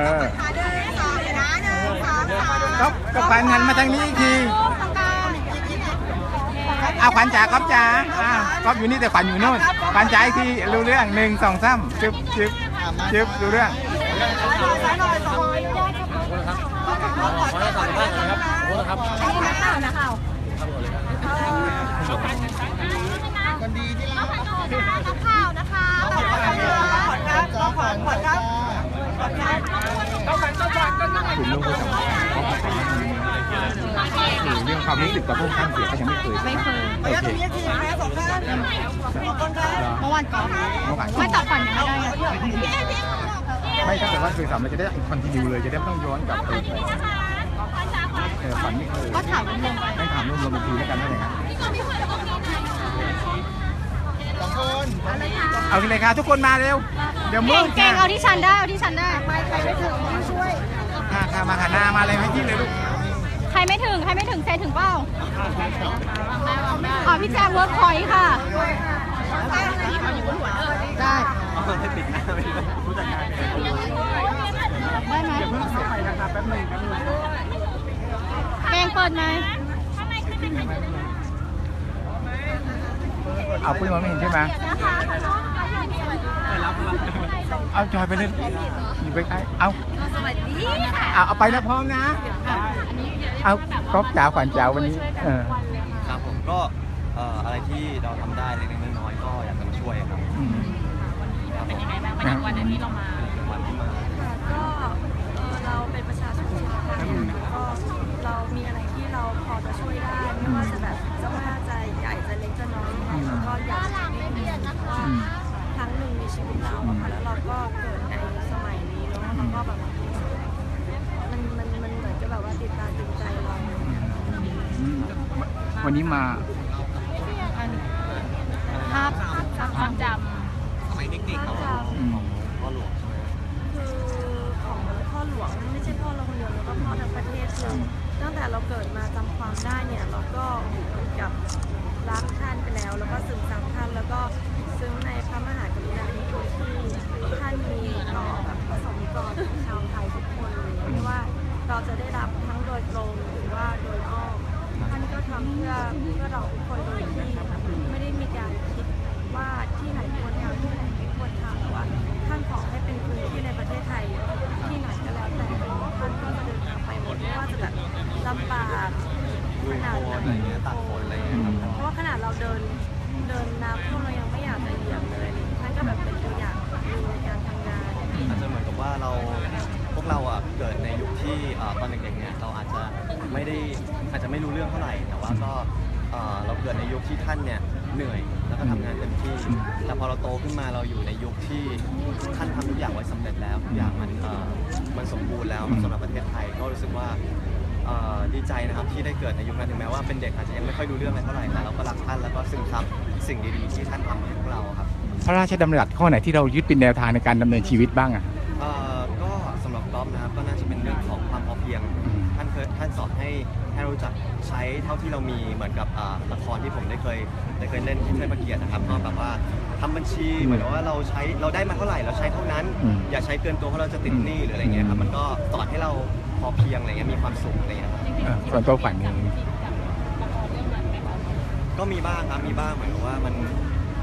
เออขาเดินสองนะหนึ่งสองสามก๊อฟก็ขวัญหันมาทางนี้อีกทีเอาขวัญจ๋าก๊อฟจ๋าอ่าก๊อฟอยู่นี่แต่ขวัญอยู่โน่นขวัญจ๋าอีกทีรู้เรื่องหนึ่งสองสามจึ๊บจึ๊บจึ๊บรู้เรื่องข้าวนะคะต่อไปขวัญครับต่อขวัญขวัญครับขวั ญครับคุณลุงก็สำคัญเราะภาษาคือเรื่องความรู้สึกกับพวกข้างเสียก็ยังไม่เคยไม่เคยโอเคตรงนี้ทีนะสองข้างขอบคุณครับเมื่อวานก่อนไม่ตัดฝันยังไม่ได้ไม่ถ้าเกิดว่าคือสามเราจะได้คอนติเนียเลยจะได้ไม่ต้องย้อนกลับไปเออฝันไม่เคยก็ถามรวมๆไปให้ถามรวมๆอีกทีแล้วกันว่าอย่างนั้น เอาทีเลยค่ะทุกคนมาเร็ว เดี๋ยวมืเก่ดงเก่งเอาที่ฉันได้เอาที่ฉันได้ ใครไม่ถึงช่วยค่ะค่ะมาค่ะหน้ามาเลยให้ที่เลยลูกใครไม่ถึง ใครไม่ถึงเซถึงเปล่าอ๋อพี่แจมเวิร์กพอยต์ค่ะ ได้ให้ปิดหน้าไปเลยผู้จัดการได้ไหมอย่าเพิ่งเสียไปนะคะแป๊บนึงแป๊บนึงเก่งเปิดไหม เอาปุ้ยมองไม่เห็นใช่ไหมเอาจอยไปเลยอยู่ใกล้ๆเอาสวัสดีค่ะเอาเอาไปแล้วพร้อมนะ เอาก๊อฟจ๋าขวัญจ๋าวันนี้ เออครับผมก็เอ่ออะไรที่เราทำได้เล็กๆน้อยๆก็อยากจะมาช่วยครับอืมครับผมนะวันนี้เรามาวันที่มาก็เอ่อเราเป็นประชาชนชาวไทยก็เรามีอะไรที่เราพอจะช่วยได้ไม่ว่าจะ ชีวิตเราอะค่ะแล้วเราก็เกิดในสมัยนี้แล้วเราก็แบบมันมันมันเหมือนกับแบบว่าติดตาตึงใจเราอืมวันนี้มาภาพความจสมัยเด็กๆภาพจำอืมพ่อหลวงใช่ไหมคือของพ่อหลวงไม่ใช่พ่อเราคนเดียวแล้วก็พ่อทั้งประเทศคือตั้งแต่เราเกิดมาจำความได้เนี่ยเราก็เหมือนกับรักท่านไปแล้ว แล้วก็ซึมซับท่านแล้วก็ซึ้งในพระมหากรุณาธิคุณที่ท่านมีต่อแบบประสงนิกรชาวไทยทุกคนเลยไม่ว่า เราจะได้รับทั้งโดยตรงหรือว่าโดยอ้อมท่านก็ทำเพื่อเพื่อเราทุกคนโดยที่ไม่ได้มีการคิดว่าที่ไหนควรทำที่ไหนไม่ควรทำแต่ว่าท่านขอให้เป็นพื้นที่ในประเทศไทยที่ไหนก็แล้วแต่ท่านก็จะเดินทางไปหมดไม่ว่าจะแบบลำบากขนาดไหนเงี้ยตัดฝนอะไรเงี้ยครับเพราะว่าขนาดเราเดินเดินน้ำท่วมเรายังไม่อยากจะเหยียบเลยท่านก็แบบเป็นตัวอย่างหนึ่งในการทำงานอาจจะเหมือนกับว่าเรา พวกเราอะเกิดในยุคที่เอ่อตอนเด็กๆเนี่ยเราอาจจะไม่ได้อาจจะไม่รู้เรื่องเท่าไหร่ แต่ว่าก็เอ่อเราเกิดในยุคที่ท่านเนี่ยเหนื่อยแล้วก็ทำงานเต็มที่ แต่พอเราโตขึ้นมาเราอยู่ในยุคที่ท่านทำทุกอย่างไว้สำเร็จแล้วทุกอย่างมันเอ่อมันสมบูรณ์แล้วสำหรับประเทศไทยก็รู้สึกว่า เอ่อดีใจนะครับที่ได้เกิดในยุคนั้นถึงแม้ว่าเป็นเด็กอาจจะยังไม่ค่อยรู้เรื่องอะไรเท่าไหร่แต่เราก็รักท่านแล้วก็ซึมซับสิ่งดีๆที่ท่านทำให้พวกเราครับ พระราชดำรัสข้อไหนที่เรายึดเป็นแนวทางในการดำเนินชีวิตบ้างอะ รู้จักใช้เท่าที่เรามีเหมือนกับอ่าละครที่ผมได้เคยได้เคยเล่นที่เทพเกียรตินะครับก็แบบว่าทำบัญชีเหมือนกับว่าเราใช้เราได้มาเท่าไหร่เราใช้เท่านั้น อืม อย่าใช้เกินตัวเพราะเราจะติดหนี้หรืออะไรเงี้ยครับมันก็สอนให้เราพอเพียงอะไรเงี้ยมีความสุขอะไรเงี้ยครับเออส่วนตัวขวัญเอง ก็มีบ้างครับมีบ้างเหมือนกับว่ามัน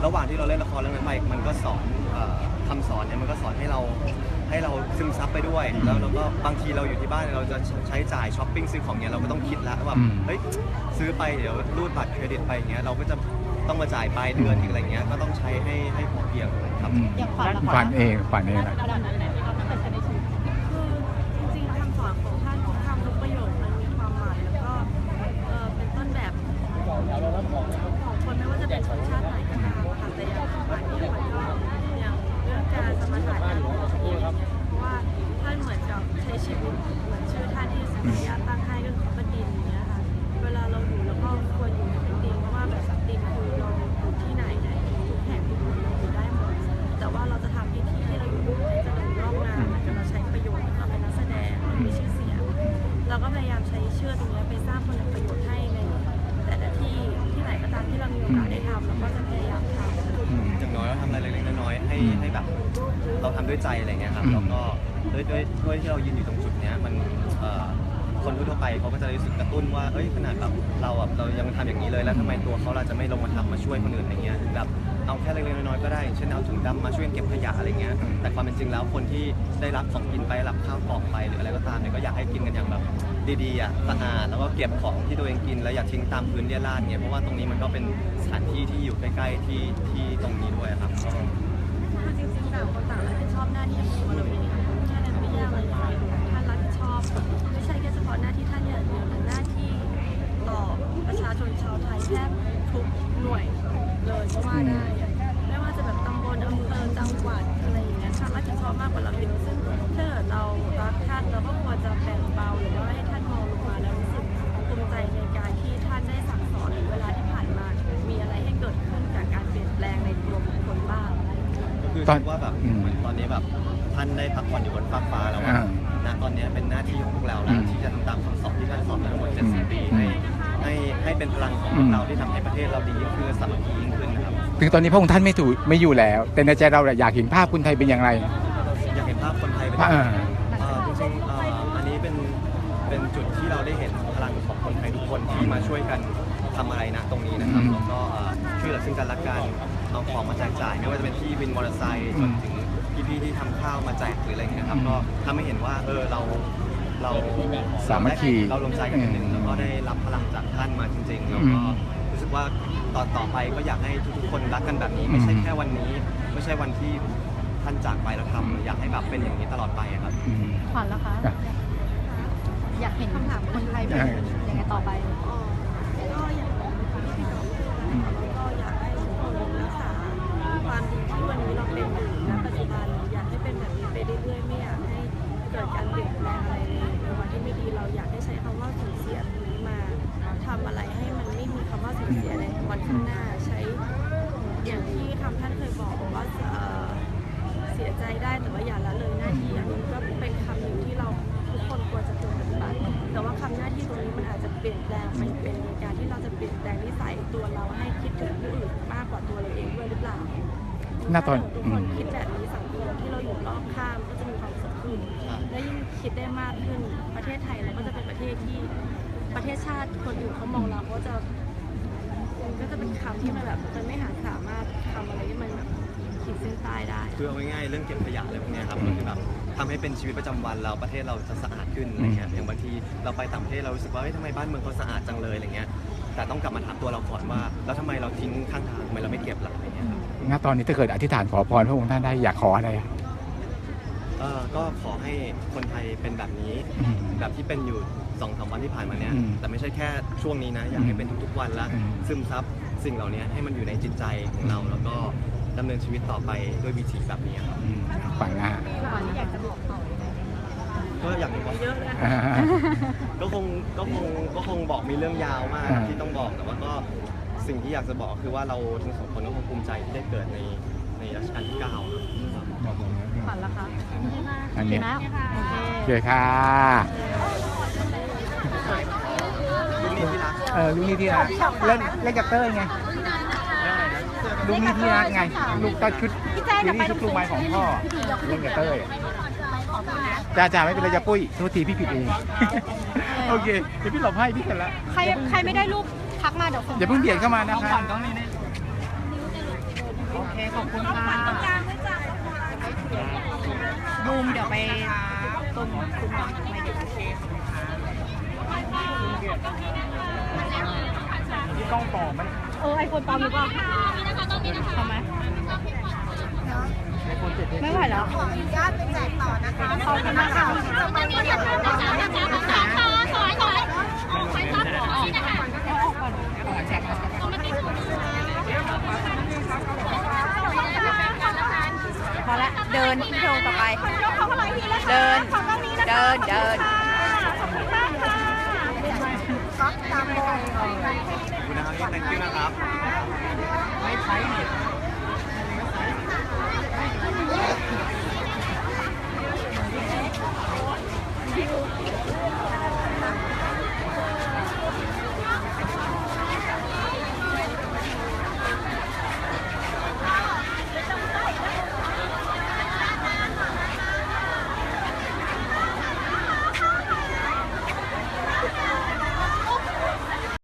ระหว่างที่เราเล่นละครเรื่องนั้นไปมันก็สอนเอ่อคำสอนเนี่ยมันก็สอนให้เรา ให้เราซึมซับไปด้วย แล้วเราก็บางทีเราอยู่ที่บ้านเราจะใช้จ่ายช้อปปิ้งซื้อของเนี่ยเราก็ต้องคิดแล้วว่าเฮ้ยซื้อไปเดี๋ยวรูดบัตรเครดิตไปอย่างเงี้ยเราก็จะต้องมาจ่ายปลายเดือนอีกอะไรเงี้ยก็ต้องใช้ให้ให้พอเพียงครับอืมำอย่างฝันละขวัญเองขวัญเองอะระดับนั้นไหนที่เราตั้งแต่ใช้ใน ให้ให้แบบเราทำด้วยใจอะไรเงี้ยครับอืมแล้วก็ด้วยด้วยด้วยที่เรายืนอยู่ตรงจุดเนี้ยมันเอ่อคนทั่วๆไปเขาก็จะรู้สึกกระตุ้นว่าเอ้ยขนาดแบบเราอะเรายังทำอย่างนี้เลยแล้วทำไมตัวเขาเราจะไม่ลงมาทำมาช่วยคนอื่นอะไรเงี้ยถึงแบบเอาแค่เล็กๆน้อยๆก็ได้อย่างเช่นเอาถุงดำมาช่วยเก็บขยะอะไรเงี้ยแต่ความเป็นจริงแล้วคนที่ได้รับของกินไปรับข้าวกล่องไปหรืออะไรก็ตามเนี่ยก็อยากให้กินกันอย่างแบบดีๆอะสะอาดแล้วก็เก็บของที่ตัวเองกินแล้วอย่าทิ้งตามพื้นเรี่ยราดเนี่ยเพราะว่าตรงนี้มันก็เป็นสถานที่ที่อยู่ใกล้ๆที่ที่ตรงนี้ด้วยครับก็ คือจริงๆต่างคนต่างรับผิดชอบหน้าที่ของเราเองแค่นั้นไม่ยากเลยท่านรับผิดชอบ ไม่ใช่แค่เฉพาะหน้าที่ท่านอย่างเดียวแต่หน้าที่ต่อประชาชนชาวไทยแทบทุกหน่วยเลยก็ว่าได้ ตอนคิดว่าแบบอืมเหมือนตอนนี้แบบท่านได้พักผ่อนอยู่บนฟ้ากฟ้าแล้วอะอ่าณตอนนี้เป็นหน้าที่ของพวกเราแล้วอืมที่จะทำตามคำสอนที่ท่านสอนมาทั้งหมดอืม70ปีให้ให้ให้เป็นพลังของพวกเราที่ทำให้ประเทศเราดียิ่งขึ้นสามัคคียิ่งขึ้นนะครับ ถึงตอนนี้พระองค์ท่านไม่ถูไม่อยู่แล้ว แต่ในใจเราเนี่ยอยากเห็นภาพคนไทยเป็นอย่างไร อยากเห็นภาพคนไทยเป็นอ่าเอ่อจริงๆเอ่ออันนี้เป็นเป็นจุดที่เราได้เห็นพลังของคนไทยทุกคนที่มาช่วยกันทำอะไรนะตรงนี้นะครับอืมแล้วก็เอ่อช่วยเหลือซึ่งกันและกัน เอาของมาแจกจ่ายไม่ว่าจะเป็นพี่วินมอเตอร์ไซค์จนถึงพี่ๆที่ทำข้าวมาแจกหรืออะไรอย่างเงี้ยครับอืมก็ทำให้เห็นว่าเออเราเราสามัคคีเรารวมใจกันเป็นหนึ่งอืมแล้วก็ได้รับพลังจากท่านมาจริงๆแล้วก็อืม รู้สึกว่าต่อต่อไปก็อยากให้ทุกๆคนรักกันแบบนี้ ไม่ใช่อืมแค่วันนี้ ไม่ใช่วันที่ท่านจากไปแล้วทำอยากให้แบบเป็นอย่างนี้ตลอดไปอะครับ อืม ขวัญแล้วคะ อะ อยากเห็นคำถามคนไทยเป็นยังไงต่อไป ก็อยากบอกที่พี่น้องพูดนะคะ เปลี่ยนแปลงไปเป็นในการที่เราจะเปลี่ยนแปลงนิสัยตัวเราให้คิดถึงผู้อื่นมากกว่าตัวเราเองด้วยหรือเปล่าหน้าตอนถ้ทุกคนคิดแบบนี้สังคมที่เราอยู่รอบข้างก็จะมีความสุขขึ้นและยิ่งคิดได้มากขึ้นประเทศไทยเราก็จะเป็นประเทศที่ประเทศชาติคนอื่นเขามองเราเขาจะมันก็จะเป็นคำที่มันแบบมันไม่หาสามารถทำอะไรที่มันแบบขีดเส้นใต้ได้คือเอาง่ายๆเรื่องเก็บขยะอะไรพวกเนี้ยครับมันคือแบบ ทำให้เป็นชีวิตประจำวันเราประเทศเราจะสะอาดขึ้นอะไรเงี้ยอย่างบางทีเราไปต่างประเทศเรารู้สึกว่าเฮ้ยทำไมบ้านเมืองเขาสะอาดจังเลยอะไรเงี้ยแต่ต้องกลับมาถามตัวเราก่อนว่า แล้วทำไมเราทิ้งข้างทางทำไมเราไม่เก็บล่ะอะไรเงี้ยครับ ณตอนนี้ถ้าเกิดอธิษฐานขอพรพระองค์ท่านได้อยากขออะไรอะเออก็ขอให้คนไทยเป็นแบบนี้ อืม แบบที่เป็นอยู่สองสามวันที่ผ่านมาเนี้ยอืมแต่ไม่ใช่แค่ช่วงนี้นะ อยากให้เป็นทุกๆวันละอืม ซึมซับสิ่งเหล่านี้ให้มันอยู่ในจิตใจของเราแล้วก็ดำเนินชีวิตต่อไปด้วยวิถีแบบนี้ครับ อืมฝังนะฮะขวัญ อยากจะบอกต่อก็อย่างที่บอก เยอะนะอ่า ก็คงก็คงก็คงบอกมีเรื่องยาวมากอ่า ที่ต้องบอกแต่ว่าก็สิ่งที่อยากจะบอกคือว่าเราทั้งสองคนก็คงภูมิใจที่ได้เกิดในในรัชกาลที่เก้าครับขวัญแล้วคะอันเนี้ยนะโอเค โอเคค่ะลูกนี้ที่รักเออลูกนี่ที่รักเล่นเล่นกับเต้ยไงลูกนี่ที่รักไงลูกก็ชุดอยู่นี่ชุดลูกไม้ของพ่อเล่นกับเต้ย จ้าจ้าไม่เป็นไรจ้าปุ้ยโทษทีพี่ผิดเอง โอเค เดี๋ยวพี่หลบให้พี่เสร็จแล้วใครใครไม่ได้รูปทักมาเดี๋ยวผมอย่าเพิ่งเบียดเข้ามานะคะโอเคขอบคุณค่ะบูมเดี๋ยวไปตรงคุณหมอไม่ดูพี่ก้องปลอมไหมเออไอโฟนปลอมหรือเปล่าทำไหม ไม่ไหวแล้วขออนุญาตไปแจกต่อนะคะขอบคุณมากค่ะไม่มีอะไรนะคะพอละเดินที่โชว์ต่อไปเดินเดินเดินก๊อฟตามโมขอบคุณนะครับที่แต่งขึ้นนะครับ ไม่ใช้